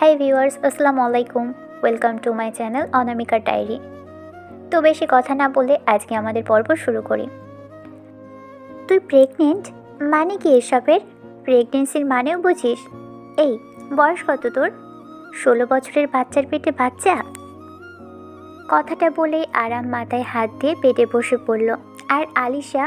High viewers আসসালামু আলাইকুম। Welcome to my channel Anamika diary তো বেশি কথা না বলে আজকে আমাদের পর্ব শুরু করি। তুই প্রেগনেন্ট মানে কি এসবের? প্রেগনেন্সির মানেও বুঝিস? এই, বয়স কত তোর? ষোলো বছরের বাচ্চার পেটে বাচ্চা? কথাটা বলেই আরাম মাথায় হাত দিয়ে পেটে বসে পড়ল। আর আলিশা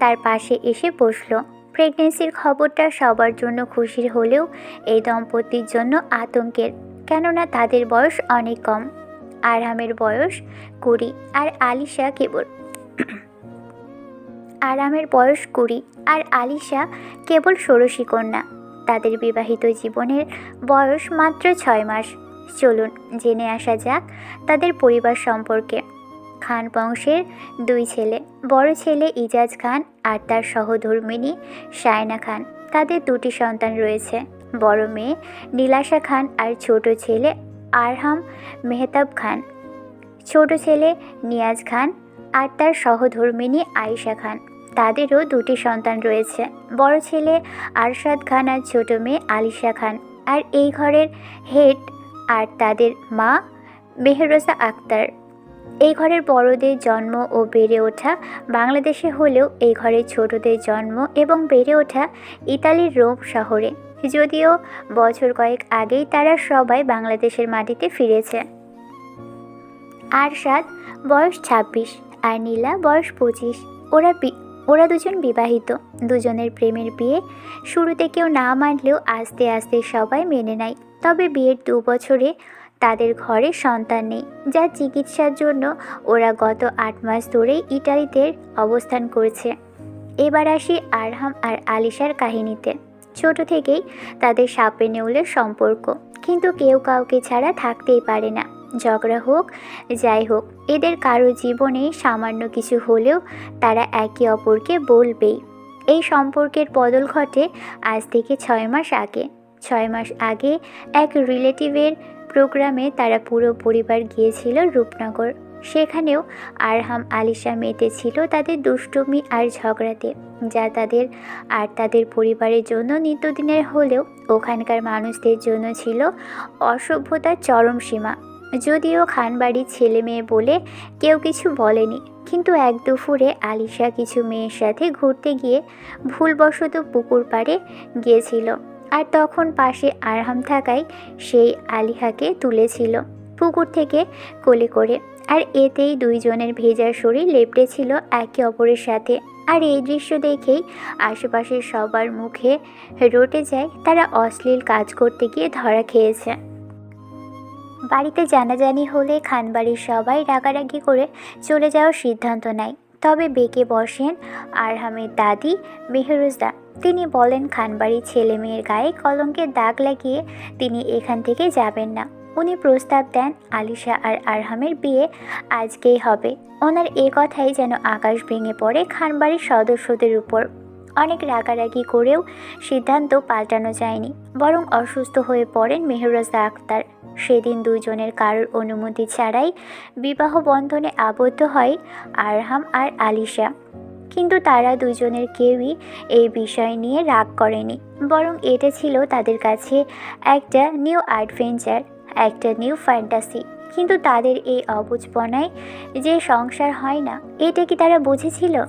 তার পাশে এসে বসল। প্রেগনেন্সির খবরটা সবার জন্য খুশির হলেও এই দম্পতির জন্য আতঙ্কের, কেননা তাদের বয়স অনেক কম। আরামের বয়স কুড়ি, আর আলিশা কেবল আরামের বয়স কুড়ি, আর আলিশা কেবল ষোড়শী কন্যা। তাদের বিবাহিত জীবনের বয়স মাত্র ছয় মাস। চলুন জেনে আসা যাক তাদের পরিবার সম্পর্কে। খান বংশের দুই ছেলে, বড় ছেলে ইজাজ খান আর তার সহধর্মিনী শায়না খান। তাদের দুটি সন্তান রয়েছে, বড় মেয়ে নীলাশা খান আর ছোট ছেলে আরহাম মেহতাব খান। ছোট ছেলে নিয়াজ খান আর তার সহধর্মিনী আয়েশা খান। তাদেরও দুটি সন্তান রয়েছে, বড় ছেলে আরশাদ খান আর ছোট মেয়ে আলিশা খান। আর এই ঘরের হেড আর তাদের মা মেহরোজা আক্তার। এই ঘরের বড়দের জন্ম ও বেড়ে ওঠা, বাংলাদেশে হলেও এই ঘরের ছোটদের জন্ম এবং বেড়ে ওঠা ইতালির রোম শহরে। যদিও বছর কয়েক আগেই তারা সবাই বাংলাদেশের মাটিতে ফিরেছে। আরশাদ বয়স ছাব্বিশ আর নীলা বয়স পঁচিশ। ওরা ওরা দুজন বিবাহিত। দুজনের প্রেমের বিয়ে শুরুতে কেউ না মানলেও আস্তে আস্তে সবাই মেনে নেয়। তবে বিয়ের দু বছরে তাদের ঘরে সন্তান নেই, যা চিকিৎসার জন্য ওরা গত আট মাস ধরেই ইটালিতে অবস্থান করছে। এবার আসি আরহাম আর আলিশার কাহিনীতে। ছোট থেকেই তাদের সাপে নেউলের সম্পর্ক, কিন্তু কেউ কাউকে ছাড়া থাকতেই পারে না। ঝগড়া হোক, যাই হোক, এদের কারও জীবনে সামান্য কিছু হলেও তারা একে অপরকে বলবেই। এই সম্পর্কের বদল ঘটে আজ থেকে ছয় মাস আগে। ছয় মাস আগে এক রিলেটিভের প্রোগ্রামে তারা পুরো পরিবার গিয়েছিল রূপনগর। সেখানেও আরহাম, আলিশা মেতে ছিল তাদের দুষ্টুমি আর ঝগড়াতে, যা তাদের আর তাদের পরিবারের জন্য নিত্যদিনের হলেও ওখানকার মানুষদের জন্য ছিল অসভ্যতার চরম সীমা। যদিও খানবাড়ির ছেলে মেয়ে বলে কেউ কিছু বলেনি, কিন্তু এক দুপুরে আলিশা কিছু মেয়ের সাথে ঘুরতে গিয়ে ভুলবশত পুকুর পাড়ে গিয়েছিল। আর তখন পাশে আরহাম থাকায় সেই আলিহাকে তুলেছিল পুকুর থেকে কোলে করে। আর এতেই দুইজনের ভেজা শরীর লেপটেছিল একে অপরের সাথে। আর এই দৃশ্য দেখেই আশেপাশের সবার মুখে রটে যায় তারা অশ্লীল কাজ করতে গিয়ে ধরা খেয়েছে। বাড়িতে জানাজানি হলে খানবাড়ির সবাই রাগারাগি করে চলে যাওয়ার সিদ্ধান্ত নেয়। তবে বেঁকে বসেন আরহামের দাদি মেহরুজদা। তিনি বলেন খানবাড়ির ছেলে মেয়ের গায়ে কলঙ্কের দাগ লাগিয়ে তিনি এখান থেকে যাবেন না। উনি প্রস্তাব দেন, আলিশা আর আরহামের বিয়ে আজকেই হবে। ওনার এ কথাই যেন আকাশ ভেঙে পড়ে খানবাড়ির সদস্যদের উপর। অনেক রাগারাগি করেও সিদ্ধান্ত পাল্টানো যায়নি। বরং অসুস্থ হয়ে পড়েন মেহরাজা আক্তার। সেদিন দুজনের কারোর অনুমতি ছাড়াই বিবাহ বন্ধনে আবদ্ধ হয় আরহাম আর আলিশা। কিন্তু তারা দুজনের কেউই এই বিষয় নিয়ে রাগ করেনি। বরং এটা ছিল তাদের কাছে একটা নিউ অ্যাডভেঞ্চার, একটা নিউ ফ্যান্টাসি। কিন্তু তাদের এই অবুঝপনায় যে সংসার হয় না, এটা কি তারা বুঝেছিল?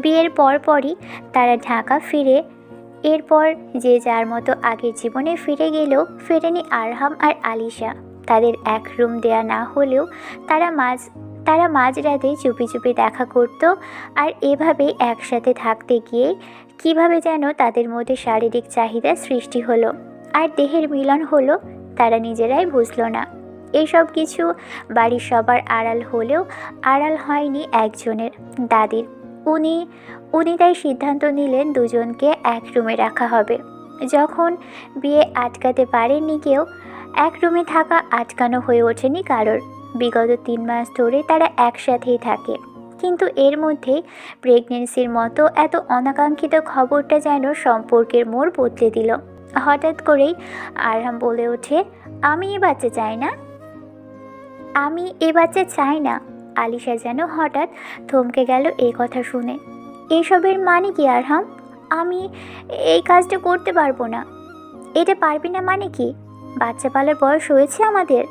বিয়ের পরপরই তারা ঢাকা ফিরে। এরপর যে যার মতো আগের জীবনে ফিরে গেলেও ফেরেনি আরহাম আর আলিশা। তাদের এক রুম দেয়া না হলেও তারা মাঝ, তারা মাঝরাতে চুপি চুপি দেখা করত আর এভাবে একসাথে থাকতে গিয়ে কীভাবে যেন তাদের মধ্যে শারীরিক চাহিদা সৃষ্টি হলো আর দেহের মিলন হলো তারা নিজেরাই বুঝলো না। এইসব কিছু বাড়ির সবার আড়াল হলেও আড়াল হয়নি একজনের। দাদির উনি উনি তাই সিদ্ধান্ত নিলেন দুজনকে এক রুমে রাখা হবে। যখন বিয়ে আটকাতে পারেননি কেউ, এক রুমে থাকা আটকানো হয়ে ওঠেনি কারোর। বিগত তিন মাস ধরে তারা একসাথেই থাকে। কিন্তু এর মধ্যে প্রেগনেন্সির মতো এত অনাকাঙ্ক্ষিত খবরটা যেন সম্পর্কের মোড় বদলে দিল। হঠাৎ করেই আরহাম বলে ওঠে, আমি এ বাচ্চা চাই না? আমি এ বাচ্চা চাই না। আলিশা যেন হঠাৎ থমকে গেল এই কথা শুনে। এসবের মানে কি, আরহাম? আমি এই কাজটা করতে পারব না। এটা পারবি না মানে কি? বাচ্চা পালার বয়স হয়েছে আমাদের।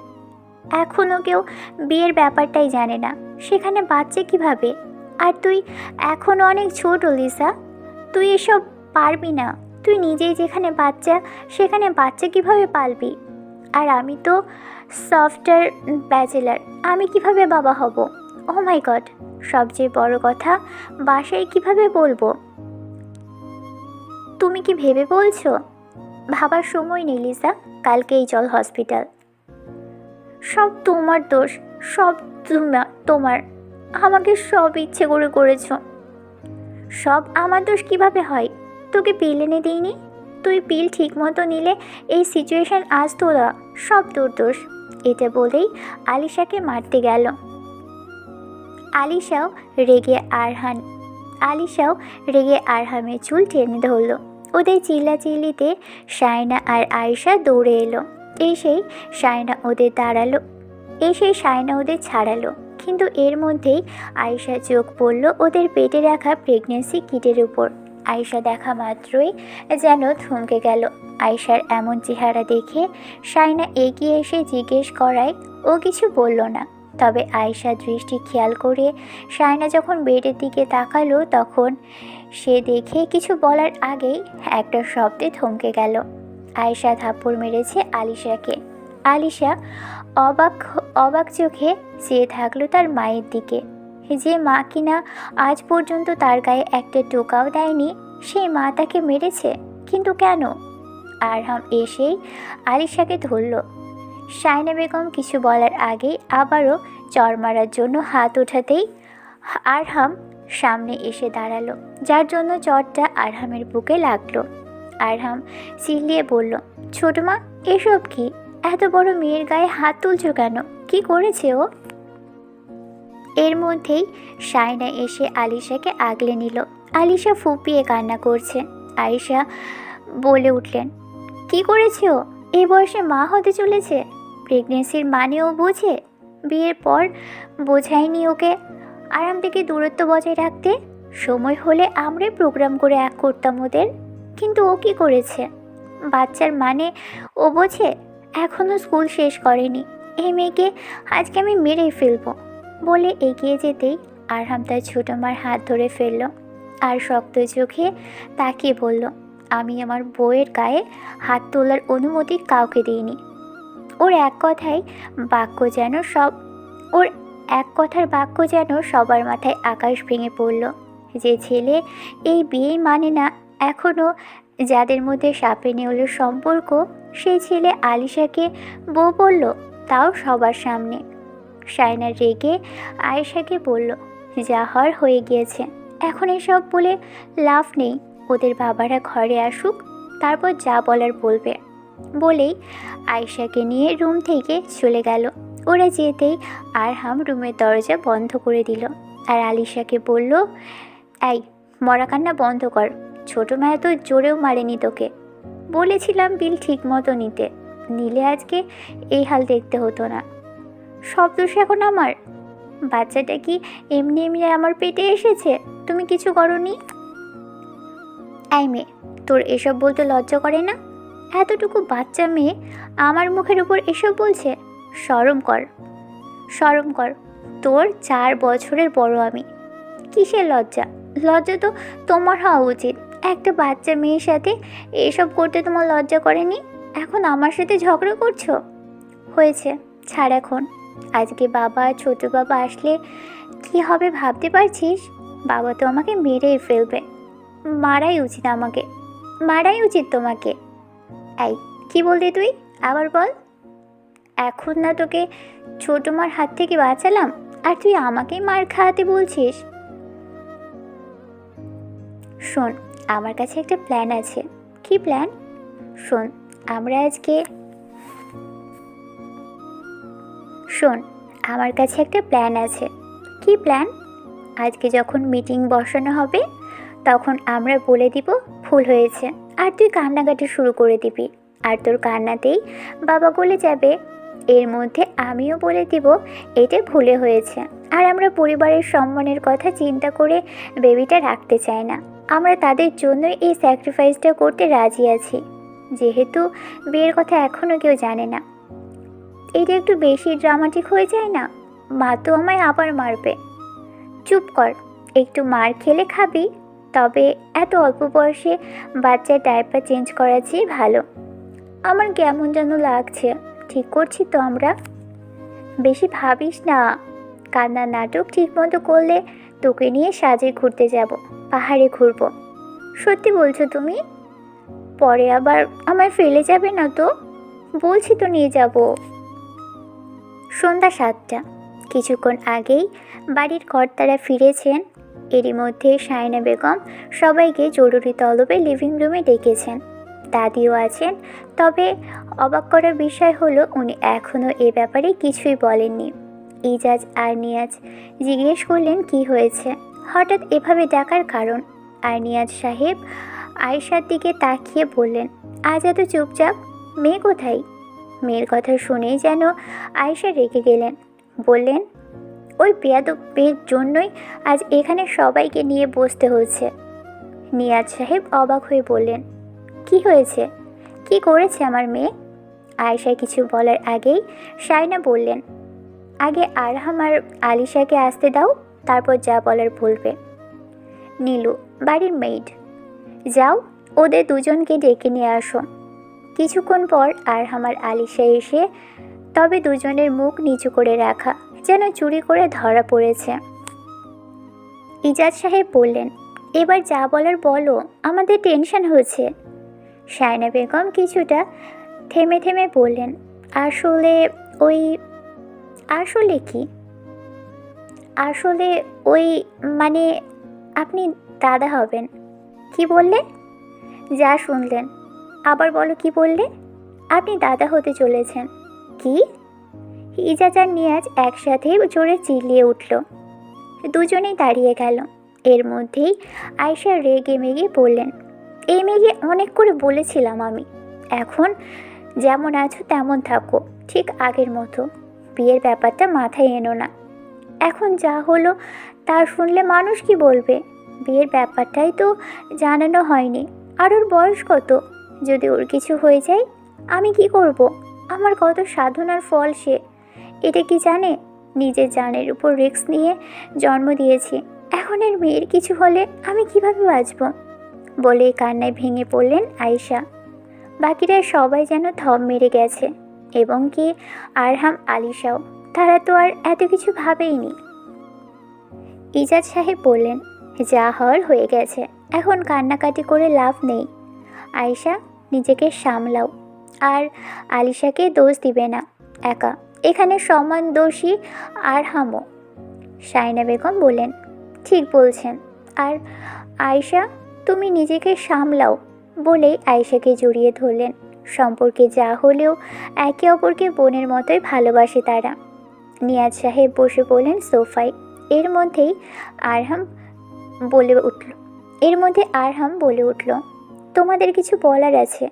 এখনও কেউ বিয়ের ব্যাপারটাই জানে না। সেখানে বাচ্চা কীভাবে? আর তুই এখনও অনেক ছোট, লিসা। তুই এসব পারবি না। তুই নিজেই যেখানে বাচ্চা, সেখানে বাচ্চা কীভাবে পালবি? আর আমি তো সফটওয়্যার ব্যাচেলার, আমি কীভাবে বাবা হব? ও মাই গড সবচেয়ে বড় কথা, বাসায় কীভাবে বলব? তুমি কি ভেবে বলছো? ভাবার সময় নেই, লিসা, কালকেই চল হসপিটাল। সব তোমার দোষ, সব তোমা- তোমার। আমাকে সব ইচ্ছে করে করেছ। সব আমার দোষ কীভাবে হয়? তোকে পিল এনে দিইনি? তুই পিল ঠিক মতো নিলে এই সিচুয়েশান আসতো না সব তোর দোষ। এটা বলেই আলিশাকে মারতে গেল। আলিশাও রেগে আরহান আলিশাও রেগে আরহামের চুল টেনে ধরল। ওদের চিল্লাচিল্লিতে সায়না আর আয়েশা দৌড়ে এলো। এসেই সায়না ওদের দাঁড়াল। এসেই সায়না ওদের ছাড়ালো। কিন্তু এর মধ্যেই আয়েশা চোখ পড়ল ওদের পেটে রাখা প্রেগনেন্সি কিটের উপর। আয়েশা দেখা মাত্রই যেন থমকে গেল। আয়েশার এমন চেহারা দেখে সায়না এগিয়ে এসে জিজ্ঞেস করায়, ও কিছু বলল না? তবে আয়েশা দৃষ্টি খেয়াল করে সায়না যখন বেডের দিকে তাকালো, তখন সে দেখে কিছু বলার আগেই একটা শব্দে থমকে গেল। আয়েশা থাপ্পড় মেরেছে আলিশাকে। আলিশা অবাক অবাক চোখে চেয়ে থাকল তার মায়ের দিকে। যে মা কিনা আজ পর্যন্ত তার গায়ে একটা টোকাও দেয়নি, সেই মা তাকে মেরেছে, কিন্তু কেন? আরহাম এসেই আলিশাকে ধরল। সাইনা বেগম কিছু বলার আগেই আবারও চর মারার জন্য হাত ওঠাতেই আরহাম সামনে এসে দাঁড়াল, যার জন্য চরটা আরহামের বুকে লাগল। আরহাম চিল্লিয়ে বলল, ছোট মা, এসব কি? এত বড় মেয়ের গায়ে হাত তুলছো কেন? কি করেছে ও? এর মধ্যেই সায়না এসে আলিশাকে আগলে নিল। আলিশা ফুপিয়ে কান্না করছে। আয়েশা বলে উঠলেন, কি করেছে? এ বয়সে মা হতে চলেছে। প্রেগনেন্সির মানে ও বোঝে। বিয়ের পর বোঝায়নি ওকে। আরাম থেকে দূরত্ব বজায় রাখতে সময় হলে আমরাই প্রোগ্রাম করে এক করতাম ওদের। কিন্তু ও কি করেছে? বাচ্চার মানে ও বোঝে? এখনও স্কুল শেষ করেনি। এই মেয়েকে আজকে আমি মেরেই ফেলব। বলে এগিয়ে যেতেই আরহাম তার ছোটো মার হাত ধরে ফেলল আর শক্ত চোখে তাকিয়ে বলল, আমি আমার বউয়ের গায়ে হাত তোলার অনুমতি কাউকে দিইনি। ওর এক কথায় বাক্য যেন সব, ওর এক কথার বাক্য যেন সবার মাথায় আকাশ ভেঙে পড়ল। যে ছেলে এই বিয়েই মানে না এখনও যাদের মধ্যে সাপে নেওয়ার সম্পর্ক, সেই ছেলে আলিশাকে বউ বলল, তাও সবার সামনে। সায়না রেগে আয়েশাকে বলল, যা হওয়ার হয়ে গিয়েছে। এখন এসব বলে লাভ নেই। ওদের বাবারা ঘরে আসুক, তারপর যা বলার বলবে। বলেই আয়েশাকে নিয়ে রুম থেকে চলে গেল। ওরা যেতেই আরহাম রুমের দরজা বন্ধ করে দিল আর আলিশাকে বলল, এই, মরা কান্না বন্ধ কর। ছোটো মায়া তো জোরেও মারেনি তোকে। বলেছিলাম বিল ঠিক মতো নিতে। নিলে আজকে এই হাল দেখতে হতো না। সব দোষ এখন আমার। বাচ্চাটা কি এমনি এমনি আমার পেটে এসেছে? তুমি কিছু করনি? এই মেয়ে, তোর এসব বলতে লজ্জা করে না? এতটুকু বাচ্চা মেয়ে আমার মুখের উপর এসব বলছে? সরম কর। সরম কর। তোর চার বছরের বড় আমি। কিসের লজ্জা? লজ্জা তো তোমার হওয়া উচিত। একটা বাচ্চা মেয়ের সাথে এসব করতে তোমার লজ্জা করেনি? এখন আমার সাথে ঝগড়া করছ? হয়েছে। ছাড় এখন। আজকে বাবা ছোট বাবা আসলে কি হবে ভাবতে পারছিস? বাবা তো আমাকে মেরেই ফেলবে। মারাই উচিত আমাকে। মারাই উচিত তোমাকে। এই, কি বললি তুই? আবার বল। এখন না তোকে ছোট মার হাত থেকে বাঁচালাম, আর তুই আমাকেই মার খাওয়াতে বলছিস? শোন, আমার কাছে একটা প্ল্যান আছে। কি প্ল্যান শোন, আমরা আজকে শোন, আমার কাছে একটা প্ল্যান আছে। কি প্ল্যান আজকে যখন মিটিং বসানো হবে, তখন আমরা বলে দিব ভুল হয়েছে। আর তুই কান্নাকাটি শুরু করে দিবি। আর তোর কান্নাতেই বাবা গলে যাবে। এর মধ্যে আমিও বলে দিব এটা ভুলে হয়েছে। আর আমরা পরিবারের সম্মানের কথা চিন্তা করে বেবিটা রাখতে চাই না। আমরা তাদের জন্যই এই স্যাক্রিফাইসটা করতে রাজি আছি। যেহেতু বিয়ের কথা এখনও কেউ জানে না। এটা একটু বেশি ড্রামাটিক হয়ে যায় না? মা তো আমায় আবার মারবে। চুপ কর, একটু মার খেলে খাবি, তবে এত অল্প বয়সে বাচ্চার ডাইপার চেঞ্জ করা চেয়ে ভালো। আমার কেমন যেন লাগছে, ঠিক করছি তো আমরা? বেশি ভাবিস না, কান্নার নাটক ঠিক মতো করলে তোকে নিয়ে সাজে ঘুরতে যাব, পাহাড়ে ঘুরবো। সত্যি বলছো তুমি? পরে আবার আমায় ফেলে যাবে না তো? বলছি তো নিয়ে যাব। সন্ধ্যা সাতটা। কিছুক্ষণ আগেই বাড়ির কর্তারা ফিরেছেন। এরই মধ্যে সায়না বেগম সবাইকে জরুরি তলবে লিভিং রুমে ডেকেছেন। দাদিও আছেন, তবে অবাক করার বিষয় হলো উনি এখনও এ ব্যাপারে কিছুই বলেননি। ইজাজ আর নিয়াজ জিজ্ঞেস করলেন, কি হয়েছে? হঠাৎ এভাবে ডাকার কারণ? আর নিয়াজ সাহেব আয়েশার দিকে তাকিয়ে বললেন, আজ এত চুপচাপ? মেয়ে কোথায়? মেয়ের কথা শুনেই যেন আয়েশা রেগে গেলেন। বললেন, ওই পেয়াদ মেয়ের জন্যই আজ এখানে সবাইকে নিয়ে বসতে হচ্ছে। নিয়াজ সাহেব অবাক হয়ে বললেন, কি হয়েছে? কি করেছে আমার মেয়ে? আয়েশায় কিছু বলার আগেই সাইনা বললেন, আগে আর আলিশাকে আসতে দাও, তারপর যা বলার বলবে। নীলু, বাড়ির মেইড, যাও, ওদের দুজনকে ডেকে নিয়ে আসো। কিছুক্ষণ পর আর আমার আলিশা এসে তবে দুজনের মুখ নিচু করে রাখা যেন চুরি করে ধরা পড়েছে। ইজাজ সাহেব বললেন, এবার যা বলার বলো, আমাদের টেনশন হয়েছে। সায়না বেগম কিছুটা থেমে থেমে বললেন, আসলে ওই, আসলে কি? আসলে ওই মানে আপনি দাদা হবেন। কি বললে? যা শুনলেন। আবার বলো কি বললে? আপনি দাদা হতে চলেছেন। কি? ইজাজ আর নিয়াজ একসাথে জোরে চিল্লিয়ে উঠল। দুজনেই দাঁড়িয়ে গেল। এর মধ্যেই আয়সা রেগে মেগে বললেন এই মেঘে অনেক করে বলেছিলাম আমি। এখন যেমন আছো তেমন থাকো, ঠিক আগের মতো। বিয়ের ব্যাপারটা মাথায় এনো না। এখন যা হলো তা শুনলে মানুষ কি বলবে? বিয়ের ব্যাপারটাই তো জানানো হয়নি। আর ওর বয়স কত? যদি ওর কিছু হয়ে যায়, আমি কি করব? আমার কত সাধনার ফল সে। এটা কি জানে? নিজের জানের উপর রিস্ক নিয়ে জন্ম দিয়েছি। এখন এর মেয়ের কিছু হলে আমি কীভাবে বাঁচব? বলে কান্নায় ভেঙে পড়লেন আয়েশা। বাকিরা সবাই যেন থম মেরে গেছে। এবং কি আরহাম, আলিশাও। তারা তো আর এত কিছু ভাবেইনি। ইজাজ সাহেব বললেন, যা হওয়ার হয়ে গেছে। এখন কান্নাকাটি করে লাভ নেই। আয়েশা নিজেকে সামলাও। আর আলিশাকে দোষ দিবে না, একা। এখানে সমান দোষী আর হামো। সাইনা বেগম বলেন ঠিক বলছেন। আর আয়েশা, তুমি নিজেকে সামলাও বলেই আয়েশাকে জড়িয়ে ধরলেন। সম্পর্কে যা হলেও একে অপরকে বোনের মতোই ভালোবাসে তারা। নিয়াজ সাহেব বসে বললেন সোফায়। এর মধ্যেই আরহাম বলে উঠল। এর মধ্যে আরহাম বলে উঠল তোমাদের কিছু বলার আছে।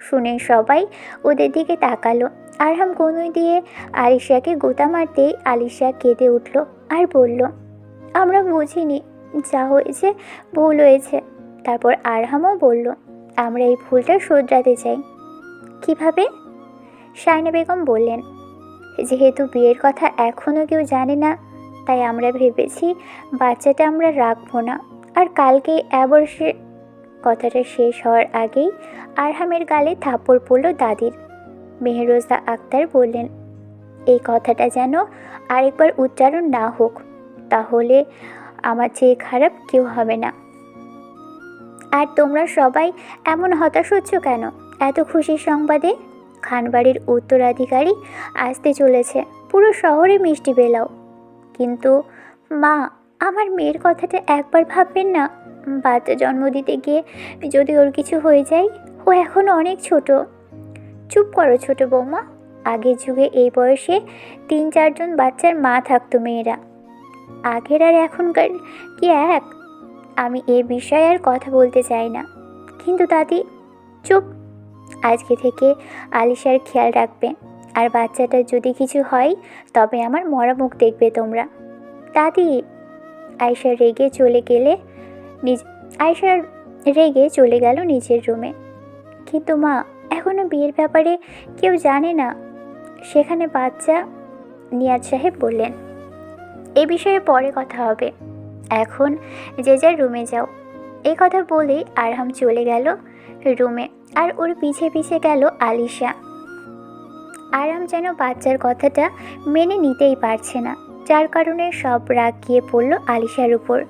শুনে সবাই ওদের দিকে তাকালো। আরহাম কনুই দিয়ে আলিশাকে গোতা মারতেই আলিশা কেঁদে উঠল আর বলল, আমরা বুঝিনি, যা হয়েছে ভুল হয়েছে। তারপর আরহামও বলল, আমরা এই ভুলটা শোধরাতে চাই। কীভাবে? শাইনা বেগম বললেন, যেহেতু বিয়ের কথা এখনও কেউ জানে না, তাই আমরা ভেবেছি বাচ্চাটা আমরা রাখব না। আর কালকে অ্যাবর্ষে কথাটা শেষ হওয়ার আগেই আরহামের গালে থাপড় পড়ল দাদির। মেহরোজা আক্তার বললেন, এই কথাটা যেন আরেকবার উচ্চারণ না হোক, তাহলে আমার চেয়ে খারাপ কেউ হবে না। আর তোমরা সবাই এমন হতাশ হচ্ছ কেন? এত খুশির সংবাদে খানবাড়ির উত্তরাধিকারী আসতে চলেছে। পুরো শহরে মিষ্টি বেলাও। কিন্তু মা আমার মেয়ের কথাটা একবার ভাববেন না। বাচ্চা জন্ম দিতে গিয়ে যদি ওর কিছু হয়ে যায়, ও এখন অনেক ছোট। চুপ করো ছোট বৌমা। আগের যুগে এই বয়সে তিন চারজন বাচ্চার মা থাকতো মেয়েরা। আগের আর এখনকার কি এক? আমি এ বিষয়ে আর কথা বলতে চাই না। কিন্তু দাদি, চুপ। আজকে থেকে আলিশার খেয়াল রাখবে। আর বাচ্চাটার যদি কিছু হয়, তবে আমার মরা মুখ দেখবে তোমরা। দাদি আয়সা রেগে চলে গেলে নিজ আয়সা রেগে চলে গেল নিজের রুমে। কিন্তু মা এখনও বিয়ের ব্যাপারে কেউ জানে না। সেখানে বাচ্চা নিয়াজ সাহেব বললেন, এ বিষয়ে পরে কথা হবে। এখন যে যার রুমে যাও। এই কথা বলেই আরহাম চলে গেল রুমে আর ওর পিছে পিছে গেল আলিশা। আরাম যেন বাচ্চার কথাটা মেনে নিতেই পারছে না। যার কারণে সব রাগ গিয়ে পড়ল আলিশার উপর।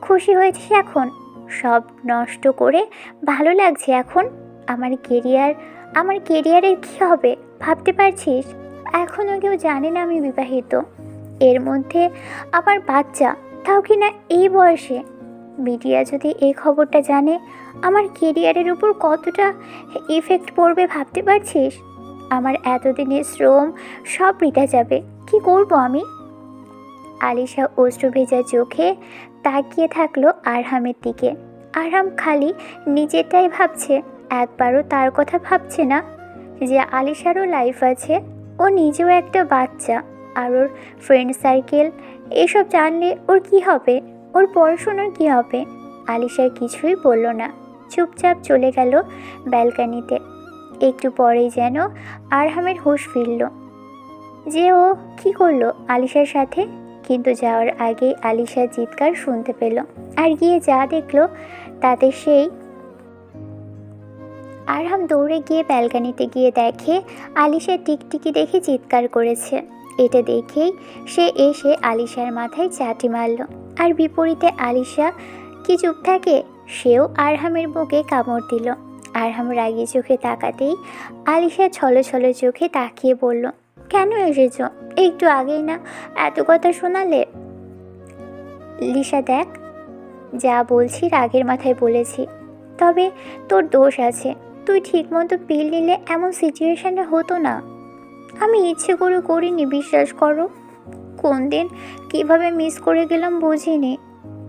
খুশি হয়েছিস এখন। সব নষ্ট করে ভালো লাগছে এখন। আমার কেরিয়ার, আমার কেরিয়ারের কী হবে? ভাবতে পারছিস? এখনও কেউ জানে না আমি বিবাহিত। এর মধ্যে আবার বাচ্চা, তাও কি না এই বয়সে? মিডিয়া যদি এই খবরটা জানে, আমার কেরিয়ারের উপর কতটা ইফেক্ট পড়বে ভাবতে পারছিস? আমার এতদিনের শ্রম সব বৃথা যাবে। কি করব আমি? আলিশা অশ্রু ভেজা চোখে তাকিয়ে থাকল আরহামের দিকে। আরহাম খালি নিজেরটাই ভাবছে, একবারও তার কথা ভাবছে না যে আলিশারও লাইফ আছে, ও নিজেও একটা বাচ্চা আর ওর ফ্রেন্ড সার্কেল এসব জানলে ওর কি হবে? ওর পড়াশোনার কি হবে? আলিশা কিছুই বলল না। চুপচাপ চলে গেল ব্যালকানিতে। একটু পরেই যেন আরহামের হুঁশ ফিরল। যে ও কি করল আলিশার সাথে? কিন্তু যাওয়ার আগেই আলিশার চিৎকার শুনতে পেল আর গিয়ে যা দেখল তাতে সেই আরহাম দৌড়ে গিয়ে ব্যালকানিতে গিয়ে দেখে আলিশা টিকটিকি দেখে চিৎকার করেছে। এটা দেখেই সে এসে আলিশার মাথায় চাটি মারল আর বিপরীতে আলিশা কি চুপ থাকে সেও আরহামের বুকে কামড় দিল। আরহাম রাগি চোখে তাকাতেই আলিশা ছলো ছলো চোখে তাকিয়ে বলল কেন এসেছ? একটু আগেই না? এত কথা শোনালে? লিসা দেখ, যা বলছি রাগের মাথায় বলেছি। তবে তোর দোষ আছে। তুই ঠিকমতো পিল নিলে এমন সিচুয়েশানে হতো না। আমি ইচ্ছে করে করিনি, বিশ্বাস করো। কোন দিন কীভাবে মিস করে গেলাম বুঝিনি।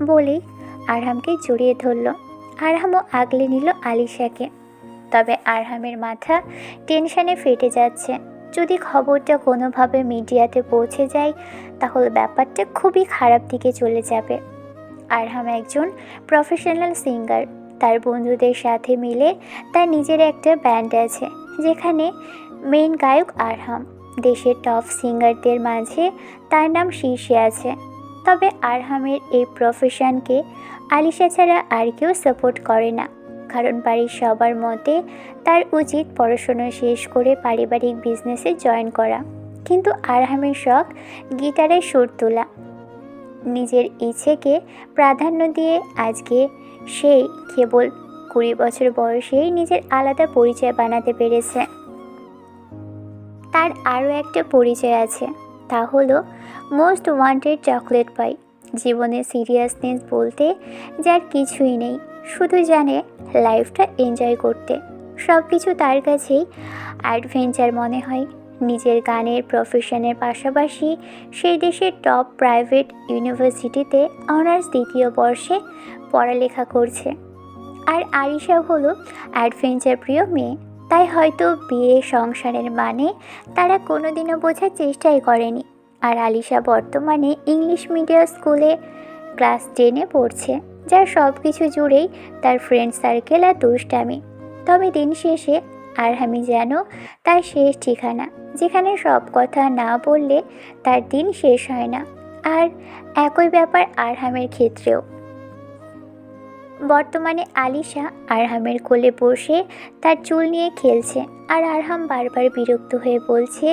বলেই আরহামকে জড়িয়ে ধরল। আরহামও আগলে নিল আলিশাকে। তবে আরহামের মাথা টেনশানে ফেটে যাচ্ছে। যদি খবরটা কোনোভাবে মিডিয়াতে পৌঁছে যায়, তাহলে ব্যাপারটা খুবই খারাপ দিকে চলে যাবে। আরহাম একজন প্রফেশনাল সিঙ্গার তার বন্ধুদের সাথে মিলে তার নিজের একটা ব্যান্ড আছে, যেখানে মেইন গায়ক আরহাম। দেশের টপ সিঙ্গারদের মাঝে তার নাম শীর্ষে আছে। তবে আরহামের এই প্রফেশনকে আলিশা ছাড়া আর কেউ সাপোর্ট করে না। কারণ বাড়ির সবার মতে তার উচিত পড়াশোনা শেষ করে পারিবারিক বিজনেসে জয়েন করা। কিন্তু আরহামের শখ গিটারের সুর তোলা। নিজের ইচ্ছেকে প্রাধান্য দিয়ে আজকে সেই কেবল কুড়ি বছর বয়সেই নিজের আলাদা পরিচয় বানাতে পেরেছে। তার আরও একটা পরিচয় আছে, তা হলো মোস্ট ওয়ান্টেড চকলেট পাই জীবনে সিরিয়াসনেস বলতে যার কিছুই নেই। শুধু জানে লাইফটা এনজয় করতে। সব কিছু তার কাছেই। অ্যাডভেঞ্চার মনে হয়, নিজের গানের প্রফেশনের পাশাপাশি সেই দেশের টপ প্রাইভেট ইউনিভার্সিটিতে অনার্স দ্বিতীয় বর্ষে পড়ালেখা করছে। আর আরিশা হলো অ্যাডভেঞ্চার প্রিয় মেয়ে। তাই হয়তো বিয়ে সংসারের মানে তারা কোনোদিনও বোঝার চেষ্টাই করেনি। আর আলিশা বর্তমানে ইংলিশ মিডিয়াম স্কুলে ক্লাস টেনে পড়ছে। যার সব কিছু জুড়েই তার ফ্রেন্ড সার্কেল আর দুষ্টামি। তবে দিন শেষে আরহামি যেন তার শেষ ঠিকানা, যেখানে সব কথা না বললে তার দিন শেষ হয় না। আর একই ব্যাপার আরহামের ক্ষেত্রেও। বর্তমানে আলিশা আরহামের কোলে বসে তার চুল নিয়ে খেলছে আর আরহাম বারবার বিরক্ত হয়ে বলছে,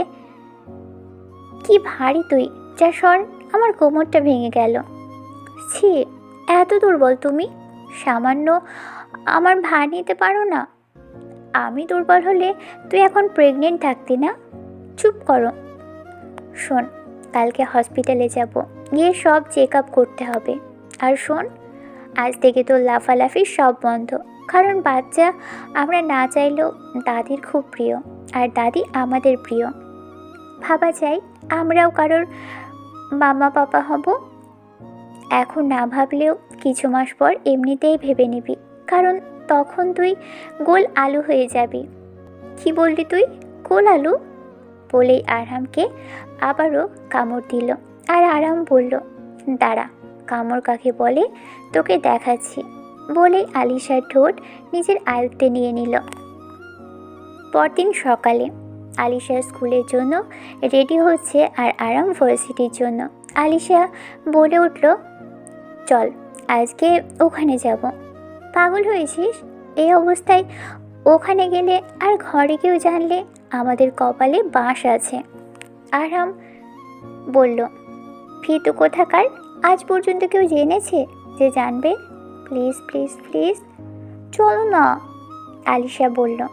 কি ভারী তুই, যা সর আমার কোমরটা ভেঙে গেল। ছি এত দুর্বল তুমি? সামান্য আমার ভার নিতে পারো না। আমি দুর্বল হলে তুই এখন প্রেগনেন্ট থাকতি না? চুপ করো। শোন, কালকে হসপিটালে যাব। গিয়ে সব চেক আপ করতে হবে। আর শোন, আজ থেকে তোর লাফালাফি সব বন্ধ। কারণ বাচ্চা আমরা না চাইলেও দাদির খুব প্রিয়। আর দাদি আমাদের প্রিয়। ভাবা যায়, আমরাও কারোর মামা পাপা হব। এখন না ভাবলেও কিছু মাস পর এমনিতেই ভেবে নিবি। কারণ তখন তুই গোল আলু হয়ে যাবি। কি বললি তুই? গোল আলু? বলেই আরামকে আবারও কামড় দিল। আর আরাম বলল, দাঁড়া, কামড় কাকে বলে? তোকে দেখাচ্ছি। বলেই আলিশার ঠোঁট নিজের আয়ত্তে নিয়ে নিল। পরদিন সকালে আলিশা স্কুলের জন্য রেডি হচ্ছে আর আরাম ভার্সিটির জন্য। আলিশা বলে উঠল চল, আজকে ওখানে যাব। পাগল হয়েছিস? এই অবস্থায় ওখানে গেলে আর ঘরে কেউ জানলে আমাদের কপালে বাঁশ আছে। আরাম বলল ফিতু কোথাকার? আজ পর্যন্ত কেউ জেনেছে যে জানবে? Please please please. চলো না, আলিশা বলল।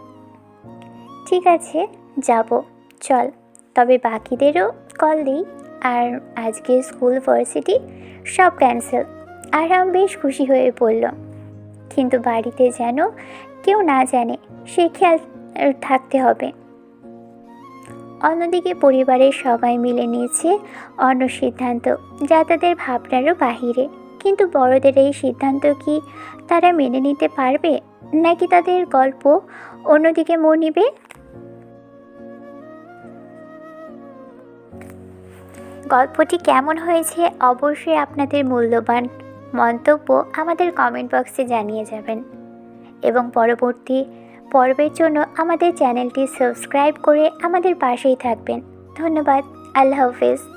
ঠিক আছে, যাব। চল, তবে বাকিদেরও কল দিই। আর আজকে স্কুল, ভার্সিটি সব ক্যান্সেল। আরাম বেশ খুশি হয়ে পড়ল। কিন্তু বাড়িতে যেন কেউ না জানে, সে খেয়াল থাকতে হবে। অন্যদিকে পরিবারের সবাই মিলে নিয়েছে অন্য সিদ্ধান্ত, যা তাদের ভাবনারও বাহিরে। কিন্তু বড়দের এই সিদ্ধান্ত কি তারা মেনে নিতে পারবে, নাকি তাদের গল্প অন্যদিকে মোড় নিবে? গল্পটি কেমন হয়েছে অবশ্যই আপনাদের মূল্যবান মন্তব্য আমাদের কমেন্ট বক্সে জানিয়ে যাবেন। এবং পরবর্তী পর্বের জন্য আমাদের চ্যানেলটি সাবস্ক্রাইব করে আমাদের পাশেই থাকবেন। ধন্যবাদ। আল্লাহ হাফেজ।